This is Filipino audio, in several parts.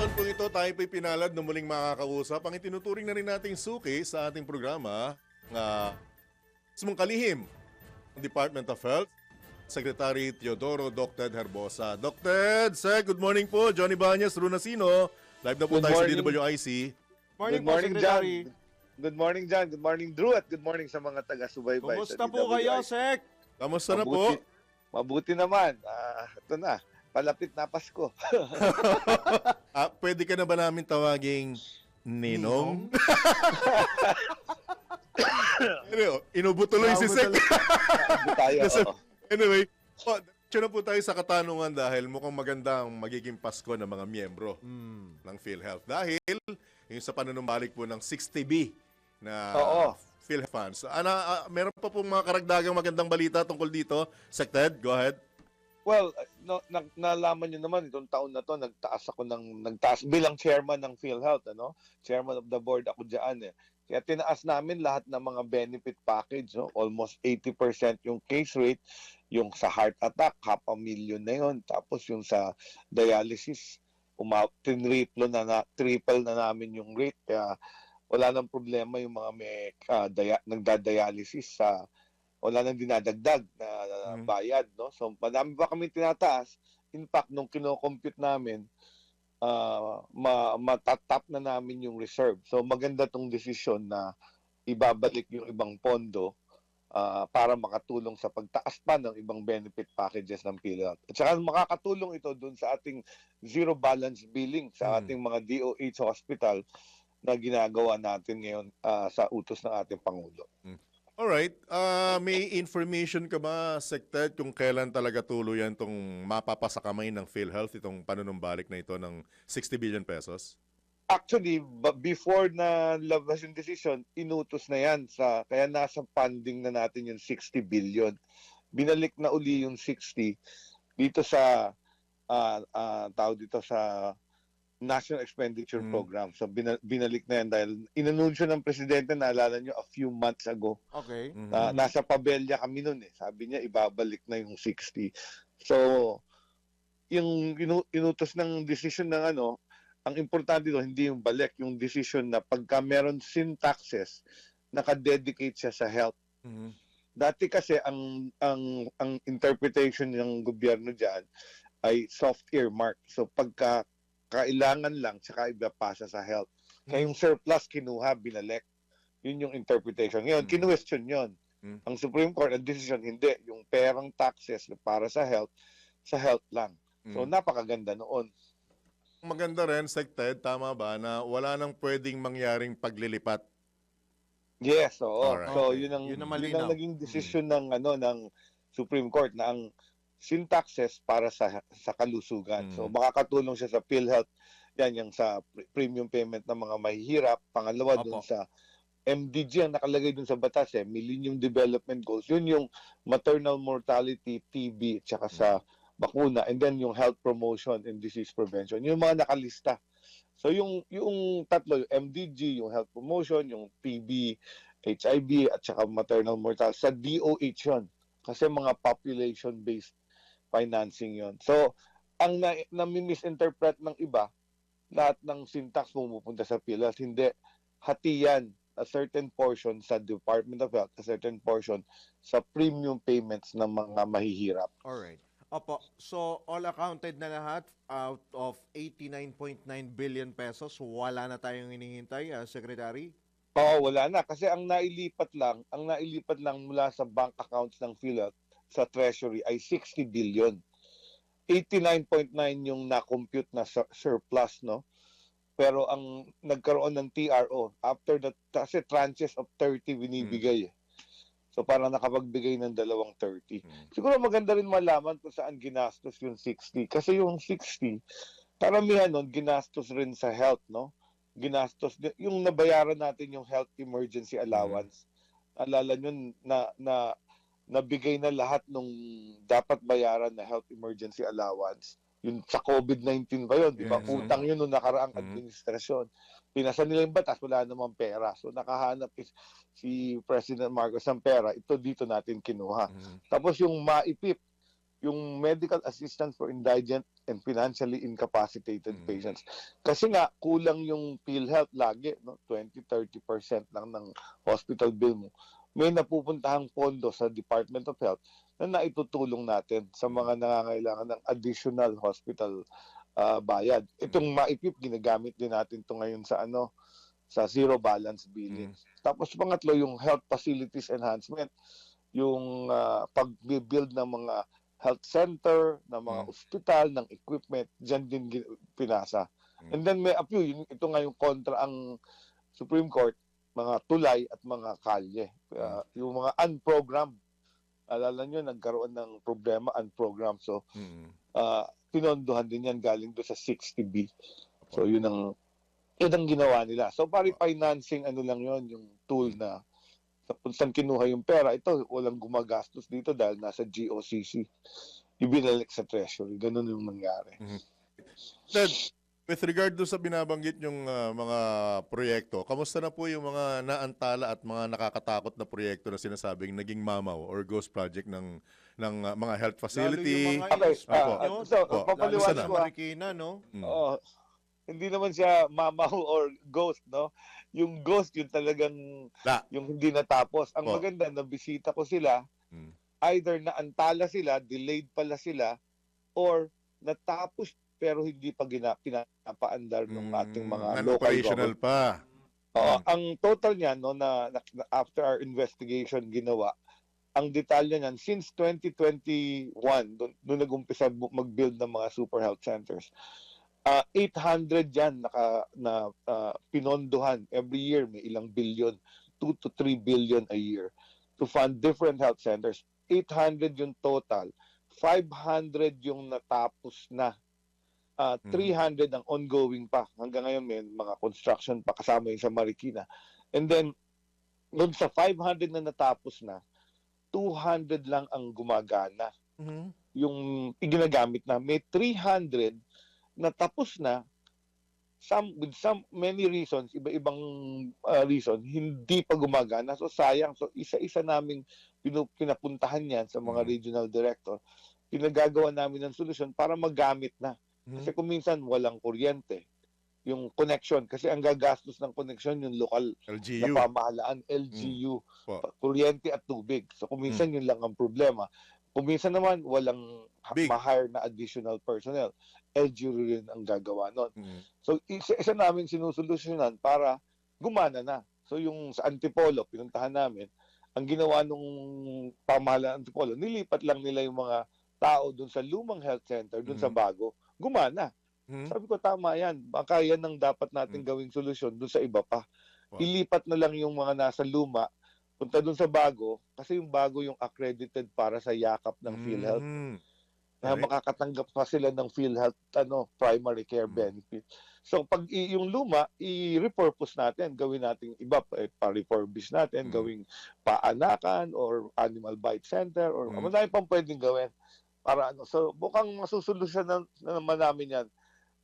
taon po ito, tayo po'y pinalad na muling makakausap ang itinuturing na rin nating suki sa ating programa nga mismong kalihim ng Department of Health, Secretary Teodoro Dr. Herbosa. Dr. Sir, good morning po. Johnny Banyas, Runasino. Live na po Good tayo morning. sa DWIC. Good morning, John. Good morning, John. Good morning, Drew. At good morning sa mga taga-subaybay. Kumusta po kayo, Sek? Kamusta na po? Mabuti- naman. Ah, ito na. Palapit na Pasko. Ah, pwede ka na ba namin tawaging Ninong? ano, inubo tuloy si Sek. Tayo. Oo. Anyway, oh, diretso na po tayo sa katanungan dahil mukhang maganda ang magiging Pasko ng mga miyembro Hmm. ng PhilHealth. Dahil yung sa panunumbalik po ng 60B na Oo. PhilHealth funds. Ana, ah, meron pa pong mga karagdagang magandang balita tungkol dito. Sected, go ahead. Well, no, na, nalaman nyo naman itong taon na to nagtaas ako ng nagtaas bilang chairman ng PhilHealth, ano? Chairman of the board ako diyan eh. Kaya tinaas namin lahat ng mga benefit package, no? Almost 80% yung case rate, yung sa heart attack, half a million na yun. Tapos yung sa dialysis, uma triple na, na triple na namin yung rate. Kaya wala nang problema yung mga may ah, dia- nagda-dialysis sa wala nang dinadagdag na Mm. bayad, no? So, madami pa kami tinataas. In fact, nung kino-compute namin, ah ma matatap na namin yung reserve. So, maganda tong desisyon na ibabalik yung ibang pondo ah, para makatulong sa pagtaas pa ng ibang benefit packages ng PhilHealth. At saka makakatulong ito dun sa ating zero balance billing sa Mm. ating mga DOH hospital na ginagawa natin ngayon ah, sa utos ng ating Pangulo. Alright, ah may information ka ba, Sected, kung kailan talaga tuluyan itong mapapasakamay ng PhilHealth, itong panunumbalik na ito ng 60 billion pesos? Actually, before na labas yung decision, inutos na yan sa kaya nasa funding na natin yung 60 billion. Binalik na uli yung 60 dito sa ah ah, tawag dito sa National Expenditure Mm. Program. So bina- binalik na yan dahil inanunsyo ng presidente naalala nyo a few months ago Okay. Mhm. na nasa pabelya kami noon eh. Sabi niya ibabalik na yung 60. So yung inu- inutos ng decision ng ano, ang importante doon hindi yung balik, yung decision na pagka meron sin taxes, naka-dedicate siya sa health. Mhm. Dati kasi ang ang ang interpretation ng gobyerno diyan ay soft earmark. So pagka kailangan lang saka ibapasa sa health. Kaya yung surplus kinuha, binalik. Yun yung interpretation. Ngayon, Mm. kinwestiyon yun. Mm. Ang Supreme Court, ang decision, hindi. Yung perang taxes na para sa health, sa health lang. So, Mhm. napakaganda noon. Maganda rin, Sected, tama ba, na wala nang pwedeng mangyaring paglilipat. Yes, oo. Alright. So, yun ang, Yun yun ang ang malinaw. naging decision ng, ano, ng Supreme Court na ang sin taxes para sa sa kalusugan. Mm. So, makakatulong siya sa PhilHealth, yan yung sa pre- premium payment ng mga mahihirap. Pangalawa, dun Opo. sa MDG ang nakalagay dun sa batas eh, Millennium Development Goals. Yun yung maternal mortality, TB, at saka sa bakuna. And then yung health promotion and disease prevention. Yung mga nakalista. So yung yung tatlo, yung MDG, yung health promotion, yung TB, HIV, at saka maternal mortality. Sa DOH yun. Kasi mga population-based financing yon. So, ang na, nami-misinterpret ng iba, lahat ng syntax pumupunta sa PhilHealth. Hindi. Hati yan. A certain portion sa Department of Health, a certain portion sa premium payments ng mga mahihirap. Alright. Opo. So, all accounted na lahat out of 89.9 billion pesos. Wala na tayong hinihintay, ah, Secretary? Oo, wala na. Kasi ang nailipat lang, ang nailipat lang mula sa bank accounts ng PhilHealth sa Treasury ay 60 billion. 89.9 yung na-compute na sur- surplus, no? Pero ang nagkaroon ng TRO, after the, kasi tranches of 30 binibigay eh. So parang nakapagbigay ng dalawang 30. Mm. Siguro maganda rin malaman kung saan ginastos yung 60. Kasi yung 60, karamihan nun, ginastos rin sa health, no? Ginastos, yung nabayaran natin yung health emergency allowance. Alala nyo na, na nabigay na lahat nung dapat bayaran na health emergency allowance. Yung sa COVID-19 ba yun, di ba? Yes. Utang yun nung nakaraang Mhm. administrasyon. Pinasa nila yung batas, wala namang pera. So nakahanap is, si President Marcos ng pera, ito dito natin kinuha. Mhm. Tapos yung maipip, yung medical assistance for indigent and financially incapacitated Mm. patients. Kasi nga kulang yung PhilHealth lagi, no? 20-30% lang ng hospital bill mo. May napupuntahang pondo sa Department of Health na naitutulong natin sa mga nangangailangan ng additional hospital ah, bayad. Itong ma-equip ginagamit din natin to ngayon sa ano sa zero balance billing. Tapos pangatlo yung health facilities enhancement, yung ah, pag-build ng mga health center, ng mga Mm. ospital, ng equipment, diyan din pinasa. Mm. And then may appeal, yung, ito nga yung kontra ang Supreme Court, mga tulay at mga kalye. Ah, yung mga unprogrammed. Alala nyo, nagkaroon ng problema, unprogrammed. So, Mm. uh, pinondohan din yan galing do sa 60B. So yun ang yun ang ginawa nila. So pari financing ano lang yon yung tool na sa kung saan kinuha yung pera. Ito, walang gumagastos dito dahil nasa GOCC. Ibinalik sa treasury. Ganun yung nangyari. Ted, with regard do sa binabanggit yung ah, mga proyekto, kamusta na po yung mga naantala at mga nakakatakot na proyekto na sinasabing naging mamaw or ghost project ng ng ah, mga health facility? Lalo yung mga Okay, Opo. nyo, so, lalo sa ko. Marikina, no? Mm. Oo. hindi naman siya mamaw or ghost, no? Yung ghost, yung talagang, La. yung hindi natapos. Ang Oh. maganda, nabisita ko sila, Mm. either naantala sila, delayed pala sila, or natapos pero hindi pa gina, pinapaandar ng ating mga Mm, local operational government. pa. Oo, Mm. ang total niyan no na, na- after our investigation ginawa, ang detalye niyan since 2021 doon doon nag-umpisa bu- mag-build ng mga super health centers. Ah 800 yan naka na ah, pinondohan every year may ilang billion 2 to 3 billion a year to fund different health centers 800 yung total 500 yung natapos na Ah, Mhm. 300 ang ongoing pa hanggang ngayon may mga construction pa kasama yung sa Marikina and then doon sa 500 na natapos na 200 lang ang gumagana Mhm. yung iginagamit na may 300 na tapos na some with some many reasons iba-ibang uh, reason hindi pa gumagana so sayang so isa-isa naming pinapuntahan yan sa mga Mhm. regional director pinagagawa namin ng solusyon para magamit na Mm. Kasi kung minsan walang kuryente yung connection kasi ang gagastos ng connection yung local na LGU. pamahalaan, LGU, pa- kuryente at tubig. So kung minsan yun lang ang problema. Kung minsan naman walang Big. ma-hire na additional personnel, LGU rin ang gagawa nun. Mm. So isa, isa namin sinusolusyonan para gumana na. So yung sa Antipolo, pinuntahan namin, ang ginawa nung pamahalaan ng Antipolo, nilipat lang nila yung mga tao dun sa lumang health center, dun sa Mhm. bago, gumana. Mm. Sabi ko, tama yan. Baka yan ang dapat natin Mm. gawing solusyon doon sa iba pa. Wow. Ilipat na lang yung mga nasa luma, punta doon sa bago, kasi yung bago yung accredited para sa yakap ng PhilHealth. Mm. Na Correct. makakatanggap pa sila ng PhilHealth ano, primary care Mm. benefit. So pag yung luma, i-repurpose natin, gawin natin iba, eh, pa-refurbish natin, Mm. gawing paanakan or animal bite center or Mm. madami pang pwedeng gawin. Para ano, so bukang masusolusyon na, na naman namin yan.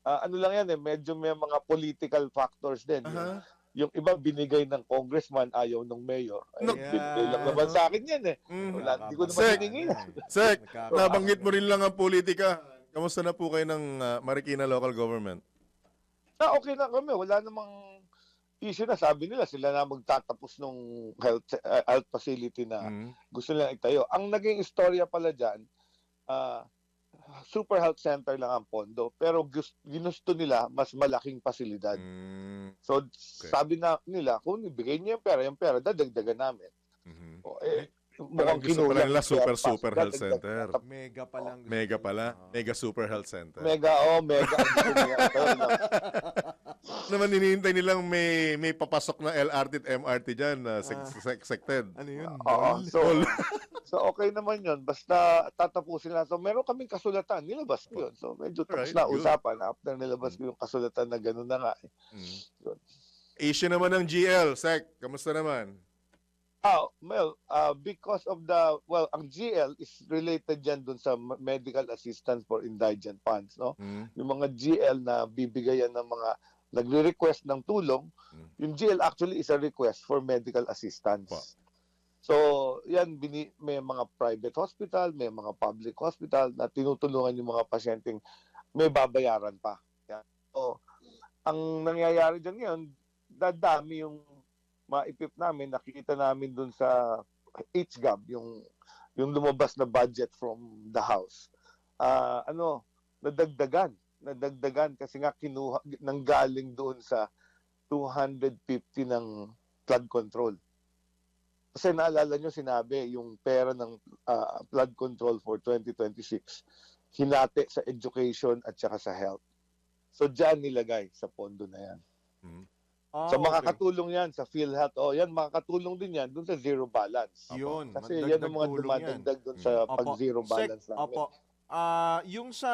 Ah, ano lang yan eh, medyo may mga political factors din. Yung, Aha. yung iba binigay ng congressman, ayaw ng mayor. Ay, No. binigay lang naman sa akin yan eh. Mm. Wala, hindi ko naman Sek. hiningi. Sek, nabanggit mo rin lang ang politika. Kamusta na po kayo ng ah, Marikina Local Government? Na okay na kami, wala namang issue na. Sabi nila, sila na magtatapos ng health, uh, health facility na Mm. gusto nilang itayo. Ang naging istorya pala dyan, ah, super health center lang ang pondo, pero gust- ginusto nila mas malaking pasilidad. Mm. So, sabi na nila, kung ibigay niyo yung pera, yung pera, dadagdagan namin. Mhm. O, eh, mukhang gusto pala nila super, super health center. Mega pa lang. gusto Mega pala. Ah. Mega Super Health Center. Mega, oh, mega. gusto lang, naman hinihintay nilang may may papasok na LRT at MRT dyan na sec- Ah. sec- sected. Ano yun? Oo, Mall? so, so okay naman yun. Basta tatapusin lang. So meron kaming kasulatan. Nilabas ko yun. So medyo tapos Alright, na good. usapan. After nilabas ko yung kasulatan na gano'n na nga. eh. Mm. Yun. Issue naman ng GL, Sec. Kamusta naman? Ah, well, uh, because of the, well, ang GL is related dyan dun sa medical assistance for indigent funds, no? Mm. Yung mga GL na bibigayan ng mga nagre-request ng tulong, Mm. yung GL actually is a request for medical assistance. Po. So, yan, bini, may mga private hospital, may mga public hospital na tinutulungan yung mga pasyenteng may babayaran pa. Yan. So, ang nangyayari dyan ngayon, dadami yung maipip namin, nakikita namin dun sa HGAB, yung, yung lumabas na budget from the House. Ah, ano, nadagdagan. Nadagdagan kasi nga kinuha, nanggaling doon sa 250 ng flood control. Kasi naalala nyo, sinabi, yung pera ng ah, flood control for 2026, hinati sa education at saka sa health. So, dyan nilagay sa pondo na yan. Mhm. Ah, so, okay. makakatulong yan sa PhilHealth. O, yan, makakatulong din yan dun sa zero balance. Yun. Kasi magdagdag yan ang mga dumadagdag dun sa Opo. pag-zero Sec, balance namin. Opo. Ah, yung sa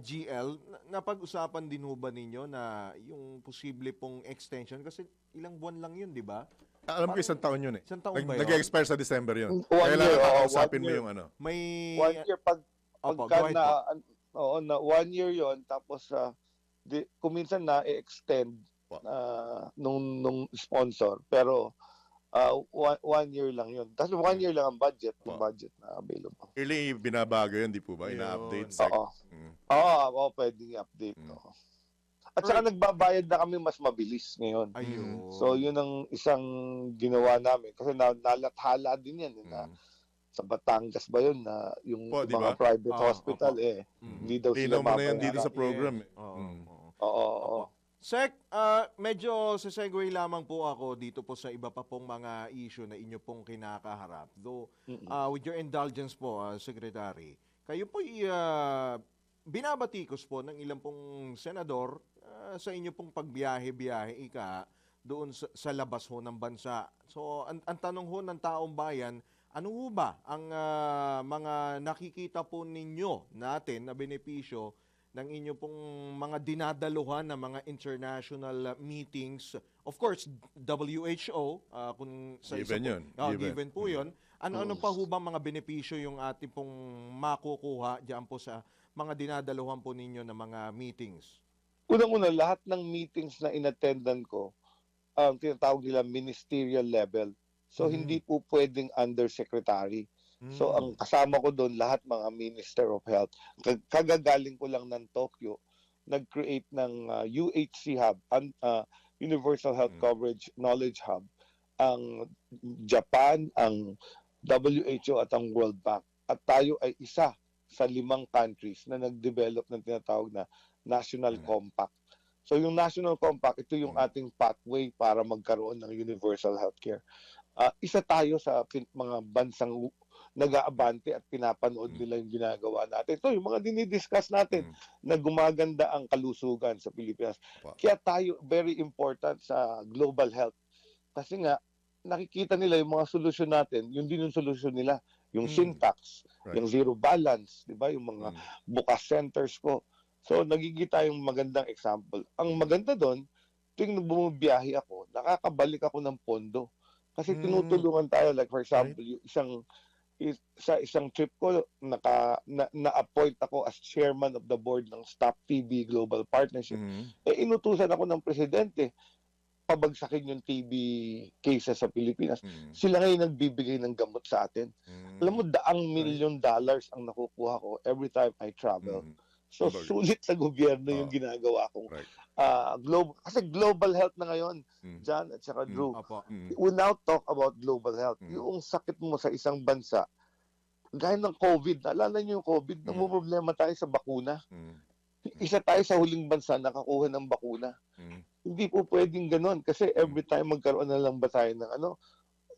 GL, na- napag-usapan din ho ba ninyo na yung posible pong extension kasi ilang buwan lang yun, di ba? Alam ko isang taon yun eh. Isang taon Nag- ba yun? Nag-expire sa December yun. One Kailangan year, oo, kakausapin one mo year. yung ano. May One year, pag, Opo, pagka ahead na, po. an- oo, na one year yon tapos uh, di, kuminsan na i-extend Po. uh, nung, nung sponsor. Pero uh, one, one year lang yun. Tapos one year lang ang budget, yung Po. budget na available. Early binabago yun, di po ba? Yun. Ina-update. Oo. Mm. Oo, oo, pwedeng i-update. Mm. oo. At saka nagbabayad na kami mas mabilis ngayon. Ayun. So, yun ang isang ginawa namin. Kasi na, nalathala din yan. eh, Na, Mm. sa Batangas ba yun na yung Po, di mga private Ah, hospital opo. eh. Mm. Hindi daw sila mo na yan dito sa program. eh. Oo, Mm. oo. Oo. Sec, ah, medyo sa segue lamang po ako dito po sa iba pa pong mga issue na inyo pong kinakaharap. Though, ah, with your indulgence po, ah, Secretary, kayo po uh, binabatikos po ng ilang pong senador ah, sa inyo pong pagbiyahe-biyahe, ika, doon sa, sa labas ho ng bansa. So, ang, ang tanong ho ng taong bayan, ano ho ba ang ah, mga nakikita po ninyo natin na benepisyo ng inyo pong mga dinadaluhan na mga international uh, meetings. Of course, WHO, uh, kung sa isa Given po- yun. Oh, Given. given po yun. Ano-ano pa ho bang mga benepisyo yung ating pong makukuha diyan po sa mga dinadaluhan po ninyo na mga meetings? Unang-una, lahat ng meetings na inattendan ko, um, tinatawag nila ministerial level. So, Mhm. hindi po pwedeng undersecretary. So, Mm. ang kasama ko doon, lahat mga Minister of Health. Kag- Kagagaling ko lang ng Tokyo, nag-create ng uh, UHC Hub, un- uh, Universal Health Mm. Coverage Knowledge Hub, ang Japan, ang WHO at ang World Bank. At tayo ay isa sa limang countries na nag-develop ng tinatawag na National Mm. Compact. So yung National Compact, ito yung Mm. ating pathway para magkaroon ng universal healthcare. Ah, isa tayo sa mga bansang nag-aabante at pinapanood Mm. nila yung ginagawa natin. Ito yung mga dinidiscuss natin Mm. na gumaganda ang kalusugan sa Pilipinas. Wow. Kaya tayo very important sa global health. Kasi nga, nakikita nila yung mga solusyon natin, yun din yung solusyon nila. Yung Mm. syntax, Right. yung zero balance, di ba? Yung mga Mm. bukas centers ko. So, nagiging tayong magandang example. Ang maganda doon, tuwing bumibiyahe ako, nakakabalik ako ng pondo. Kasi Mm. tinutulungan tayo. Like for example, yung isang is, sa isang trip ko, naka, na, na-appoint ako as chairman of the board ng Stop TB Global Partnership. Mm. Eh, inutusan ako ng presidente pabagsakin yung TB cases sa Pilipinas. Mm. Sila ngayon nagbibigay ng gamot sa atin. Mm. Alam mo, daang million dollars ang nakukuha ko every time I travel. Mm. So Kumbaga. sulit sa gobyerno yung Oo. ginagawa kong Right. ah, global kasi global health na ngayon, Mm. John at saka Mm. Drew. Mm. We now talk about global health. Mm. Yung sakit mo sa isang bansa, gaya ng COVID, naalala niyo yung COVID, Mm. namumroblema tayo sa bakuna. Mm. Isa tayo sa huling bansa nakakuha ng bakuna. Mm. Hindi po pwedeng ganun kasi every time magkaroon na lang ba tayo ng ano,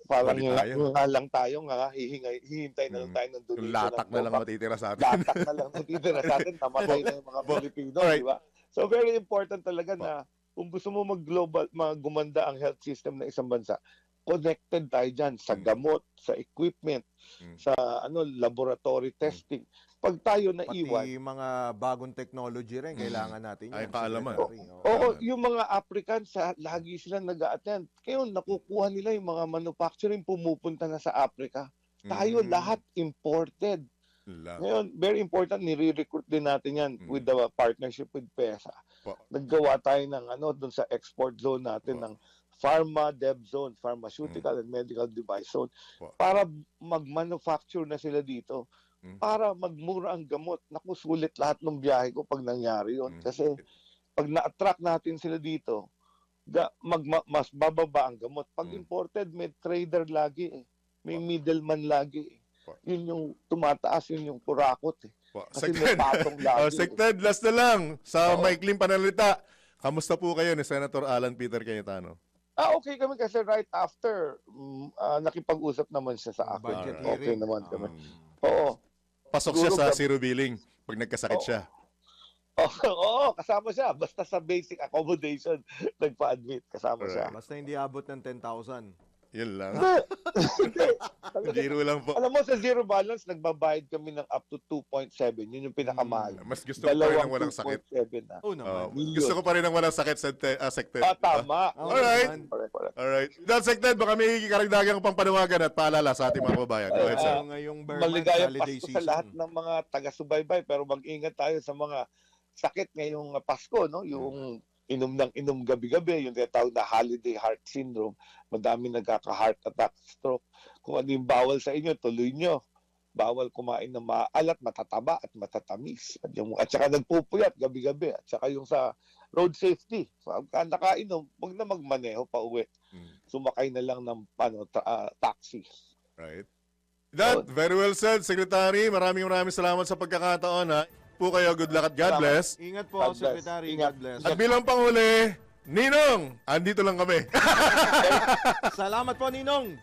parang nga, tayo. nga lang tayo, nga hihingay, hihintay na lang Mm. tayo ng Yung donation. latak ng na lang matitira sa atin. latak na lang natitira sa atin, namatay na yung mga Pilipino, alright. di ba? So very important talaga na kung gusto mo mag-global, mag-gumanda ang health system ng isang bansa, connected tayo dyan sa Mm. gamot, sa equipment, Mm. sa ano laboratory testing. Pag tayo Pati naiwan, mga bagong technology rin, kailangan natin Ay, yan, kaalaman. Oo. Oo, Tama. yung mga Africans, sa lagi sila nag-a-attend. Ngayon, nakukuha nila yung mga manufacturing pumupunta na sa Africa. Tayo Mm. lahat imported. Lahat. Ngayon, very important, nire-recruit din natin yan Mm. with the partnership with PESA. Po. Naggawa tayo ng ano doon sa export zone natin Po. ng pharma dev zone, pharmaceutical and medical device zone Po. para mag-manufacture na sila dito. Mm. Para magmura ang gamot. Naku, sulit lahat ng biyahe ko pag nangyari yun. Mm. Kasi pag na-attract natin sila dito, ga, mag, ma- mas bababa ang gamot. Pag Mm. imported, may trader lagi eh. May middleman lagi eh. Po. Yun yung tumataas, yun yung kurakot eh. Po. Kasi may Secretary, patong lagi. oh, Secretary, last na lang. Sa Oo. maikling panalita, kamusta po kayo ni Senator Alan Peter Cayetano? Ah, okay kami kasi right after, mm, ah, nakipag-usap naman siya sa akin. Budget. Okay hearing. naman kami. Um, Oo. Pasok siya sa zero billing pag nagkasakit Oo. siya. Oo, oo, kasama siya. Basta sa basic accommodation, nagpa-admit. Kasama siya. Basta hindi abot ng 10,000. Yun lang. Hindi. Biro lang po. Alam mo, sa zero balance, nagbabayad kami ng up to 2.7. Yun yung pinakamahal. Mas gusto ko pa rin ng walang sakit. 2.7 na. Oh Oh, naman. Million. gusto ko pa rin ng walang sakit sa te- ah, Sected. Ah, tama. Oh, Alright. correct. Alright. That's Sected. Baka may karagdagang pang panawagan at paalala sa ating mga kababayan. Go ahead, sir. Ngayong- ngayong Burman Maligayang holiday Pasko sa season. lahat ng mga taga-subaybay pero mag-ingat tayo sa mga sakit ngayong Pasko, no? Yung inom ng inom gabi-gabi, yung tinatawag na holiday heart syndrome. Madami nagkaka-heart attack, stroke. Kung ano yung bawal sa inyo, tuloy nyo. Bawal kumain ng maalat, matataba at matatamis. At, yung, at saka nagpupuyat gabi-gabi. At saka yung sa road safety. Pagka nakainom, huwag na magmaneho pa uwi. Mm. Sumakay na lang ng ano, tra- ah, taxi. Right. That, very well said, Secretary. Maraming maraming salamat sa pagkakataon. Ha. Po kayo, good luck at God Salamat. bless. Ingat po, God bless. Secretary. Ingat. God bless. At bilang panghuli, Ninong, andito lang kami. Salamat po, Ninong.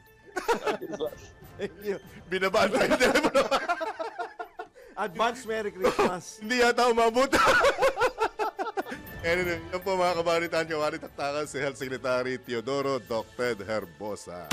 Thank you. Binabaan tayo ng telepono. Advance Merry Christmas. Hindi yata umabot. anyway, yan po mga kabaritan, kawari taktakan si Health Secretary Teodoro Docted Herbosa.